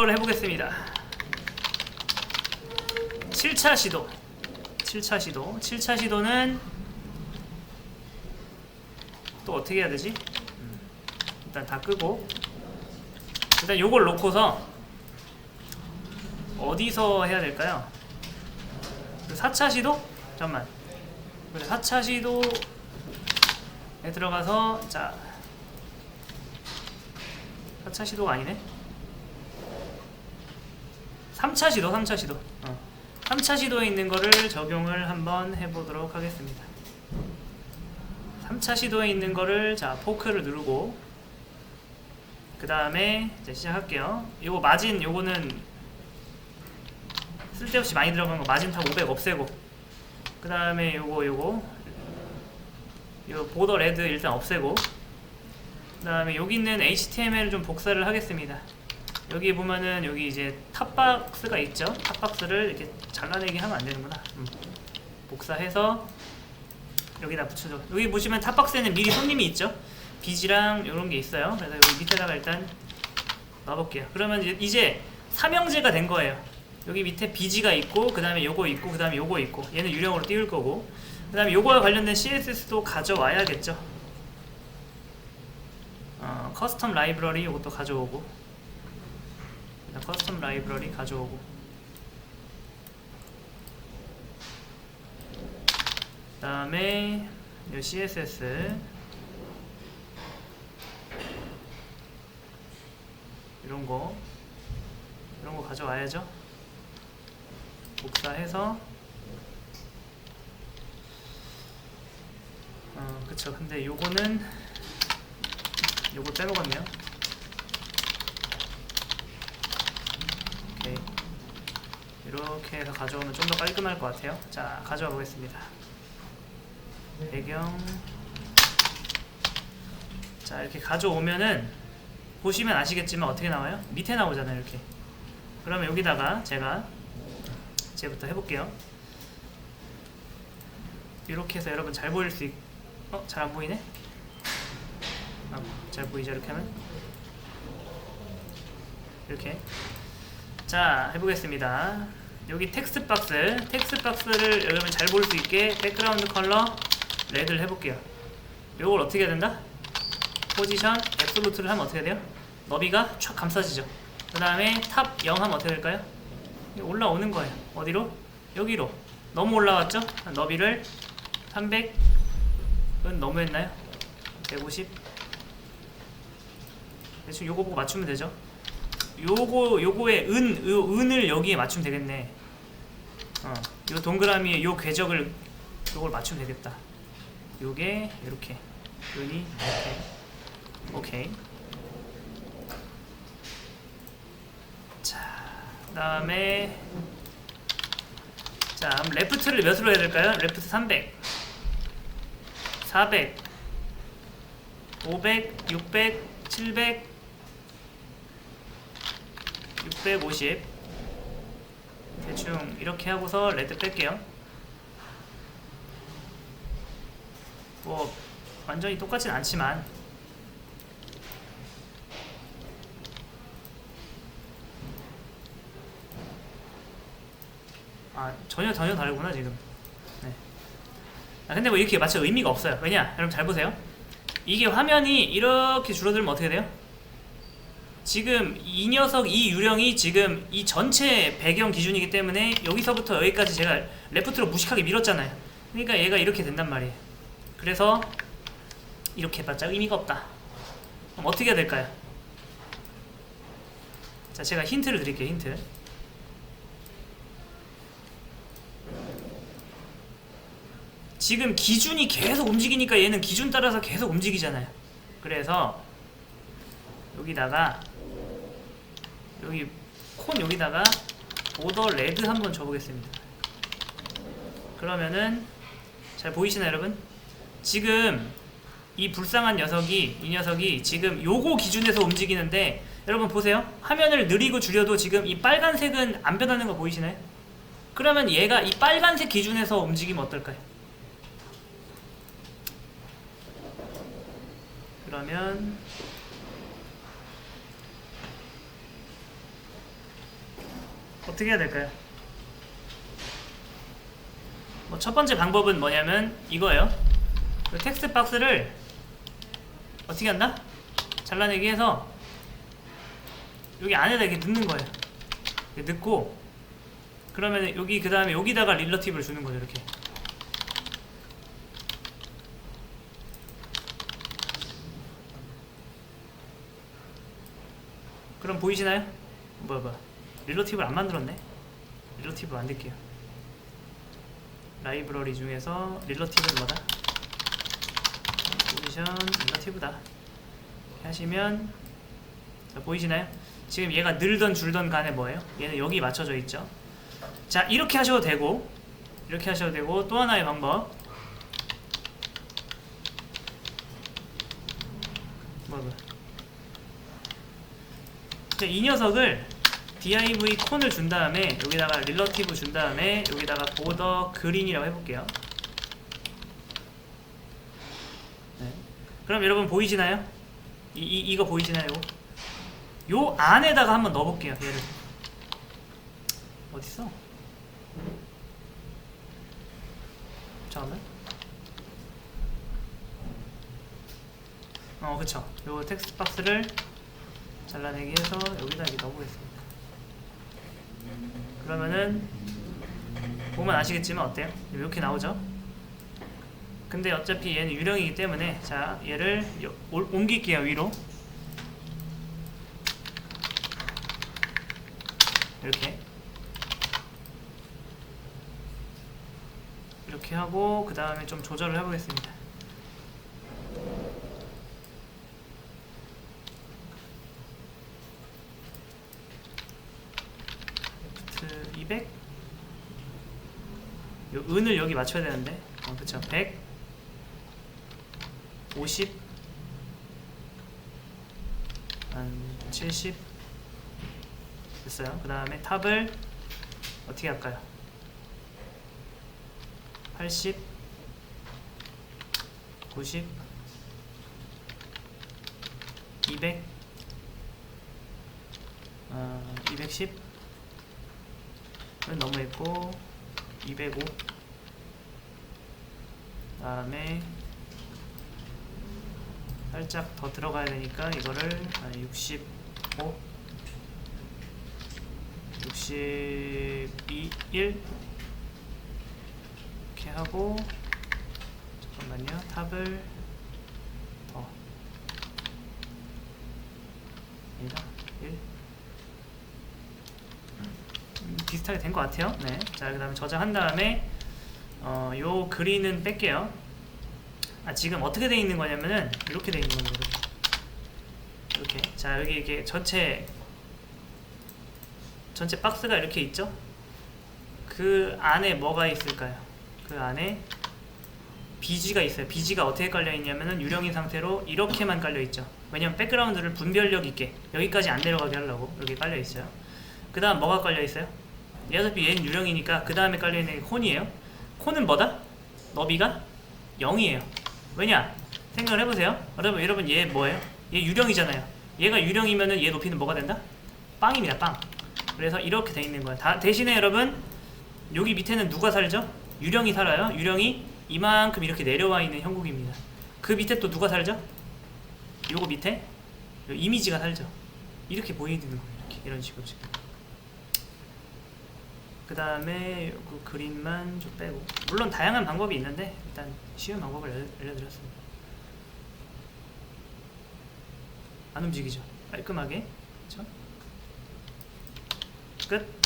걸 해보겠습니다. 7차 시도. 7차 시도. 7차 시도는 또 어떻게 해야 되지? 음, 일단 다 끄고. 일단 요걸 놓고서 어디서 해야 될까요? 4차 시도? 잠깐만. 그래 4차 시도에 들어가서 자. 4차 시도가 아니네 3차 시도 3차 시도. 어. 3차 시도에 있는 거를 적용을 한번 해보도록 하겠습니다. 3차 시도에 있는 거를 자 포크를 누르고 그 다음에 이제 시작할게요. 요거 마진 요거는 쓸데없이 많이 들어간 거 마진 탑500 없애고 그 다음에 요거 요거 요 보더 레드 일단 없애고 그 다음에 여기 있는 HTML 좀 복사를 하겠습니다 여기 보면은 여기 이제 탑박스가 있죠? 탑박스를 이렇게 잘라내기 하면 안 되는구나. 음. 복사해서 여기다 붙여줘. 여기 보시면 탑박스에는 미리 손님이 있죠? 비지랑 이런 게 있어요. 그래서 여기 밑에다가 일단 넣어볼게요. 그러면 이제, 이제 삼형제가 된 거예요. 여기 밑에 비지가 있고 그 다음에 요거 있고 그 다음에 요거 있고. 얘는 유령으로 띄울 거고. 그 다음에 요거와 관련된 CSS도 가져와야겠죠? 어, 커스텀 라이브러리 요것도 가져오고 커스텀 라이브러리 가져오고. 그 다음에 요 CSS 이런 거. 이런 거 가져와야죠. 복사해서. 어 그쵸. 근데 요거는 요거 빼먹었네요 오케이 이렇게 해서 가져오면 좀 더 깔끔할 것 같아요 자 가져와 보겠습니다 배경 자 이렇게 가져오면은 보시면 아시겠지만 어떻게 나와요? 밑에 나오잖아요 이렇게 그러면 여기다가 제가 이제부터 해볼게요 이렇게 해서 여러분 잘 보일 수 있... 어? 잘 안 보이네? 아, 잘 보이죠 이렇게 하면? 이렇게 자 해보겠습니다 여기 텍스트 박스 텍스트 박스를 여러분 잘 볼 수 있게 백그라운드 컬러 레드를 해볼게요 요걸 어떻게 해야 된다? 포지션 앱솔루트를 하면 어떻게 돼요? 너비가 촥 감싸지죠 그 다음에 탑 0 하면 어떻게 될까요? 올라오는 거예요 어디로? 여기로 너무 올라왔죠? 너비를 300은 너무 했나요? 150 대충 요거 보고 맞추면 되죠 요거 요거의 은 요, 은을 여기에 맞추면 되겠네. 어, 요 동그라미에 요 궤적을 요걸 맞추면 되겠다. 요게 이렇게. 은이 이렇게. 오케이. 자 그다음에 자 레프트를 몇으로 해야 될까요? 레프트 300 400 500 600 700 650 대충 이렇게 하고서 레드 뺄게요. 뭐 완전히 똑같진 않지만. 아 전혀 전혀 다르구나 지금. 네. 아, 근데 뭐 이렇게 마치 의미가 없어요. 왜냐? 여러분 잘 보세요. 이게 화면이 이렇게 줄어들면 어떻게 돼요? 지금 이 녀석 이 유령이 지금 이 전체 배경 기준이기 때문에 여기서부터 여기까지 제가 레프트로 무식하게 밀었잖아요. 그러니까 얘가 이렇게 된단 말이에요. 그래서 이렇게 해봤자 의미가 없다. 그럼 어떻게 해야 될까요? 자 제가 힌트를 드릴게요 힌트. 지금 기준이 계속 움직이니까 얘는 기준 따라서 계속 움직이잖아요. 그래서 여기다가 여기 콘 여기다가 보더 레드 한번 줘보겠습니다 그러면은 잘 보이시나요 여러분? 지금 이 불쌍한 녀석이 이 녀석이 지금 요거 기준에서 움직이는데 여러분 보세요 화면을 느리고 줄여도 지금 이 빨간색은 안 변하는 거 보이시나요? 그러면 얘가 이 빨간색 기준에서 움직이면 어떨까요? 그러면 어떻게 해야 될까요? 뭐 첫 번째 방법은 뭐냐면 이거예요. 그 텍스트 박스를 어떻게 한다? 잘라내기 해서 여기 안에다 이렇게 넣는 거예요. 이렇게 넣고 그러면 여기 그 다음에 여기다가 릴러티브를 주는 거죠 이렇게. 그럼 보이시나요? 뭐야 뭐야 릴러티브를 안 만들었네 릴러티브 만들게요 라이브러리 중에서 릴러티브는 뭐다? 포지션 릴러티브다 하시면 자, 보이시나요? 지금 얘가 늘던 줄던 간에 뭐예요? 얘는 여기 맞춰져 있죠 자 이렇게 하셔도 되고 이렇게 하셔도 되고 또 하나의 방법 뭐야 이 녀석을 div 콘을 준 다음에 여기다가 릴러티브 준 다음에 여기다가 보더 그린이라고 해볼게요. 네. 그럼 여러분 보이시나요? 이, 이 이거 보이시나요? 요? 요 안에다가 한번 넣어볼게요. 얘를 어디 있어? 잠깐만. 어, 그쵸. 요 텍스트 박스를 잘라내기 해서 여기다 이렇게 넣어보겠습니다. 그러면은 보면 아시겠지만 어때요? 이렇게 나오죠? 근데 어차피 얘는 유령이기 때문에 자 얘를 옮길게요 위로 이렇게 이렇게 하고 그 다음에 좀 조절을 해보겠습니다. 레프트 200 요 은을 여기 맞춰야 되는데. 어 그쵸. 100 50 한70 됐어요. 그 다음에 탑을 어떻게 할까요? 80 90 200 어, 210은 너무했고 205 다음에 살짝 더 들어가야 되니까 이거를 한65 62 1 이렇게 하고 잠깐만요. 탑을 더. 아니다. 1 음, 비슷하게 된 것 같아요. 네. 자, 그 다음에 저장한 다음에 어, 요 그린은 뺄게요. 아, 지금 어떻게 돼 있는 거냐면은 이렇게 돼 있는 거예요. 이렇게. 이렇게. 자, 여기 이렇게 전체 전체 박스가 이렇게 있죠? 그 안에 뭐가 있을까요? 그 안에 BG가 있어요. BG가 어떻게 깔려 있냐면은 유령인 상태로 이렇게만 깔려 있죠. 왜냐면 백그라운드를 분별력 있게 여기까지 안 내려가게 하려고 여기 깔려 있어요. 그 다음 뭐가 깔려 있어요? 얘 어차피 얘는 유령이니까 그 다음에 깔려 있는 게 콘이에요. 콘은 뭐다? 너비가 0이에요. 왜냐? 생각을 해보세요. 여러분, 여러분 얘 뭐예요? 얘 유령이잖아요. 얘가 유령이면은 얘 높이는 뭐가 된다? 빵입니다. 빵. 그래서 이렇게 돼 있는 거예요. 다, 대신에 여러분 여기 밑에는 누가 살죠? 유령이 살아요. 유령이 이만큼 이렇게 내려와 있는 형국입니다. 그 밑에 또 누가 살죠? 요거 밑에 요 이미지가 살죠. 이렇게 보이는 거예요. 이렇게 이런 식으로 지금. 그 다음에 그 그림만 좀 빼고 물론 다양한 방법이 있는데 일단 쉬운 방법을 알려- 알려드렸습니다. 안 움직이죠? 깔끔하게 그렇죠? 끝.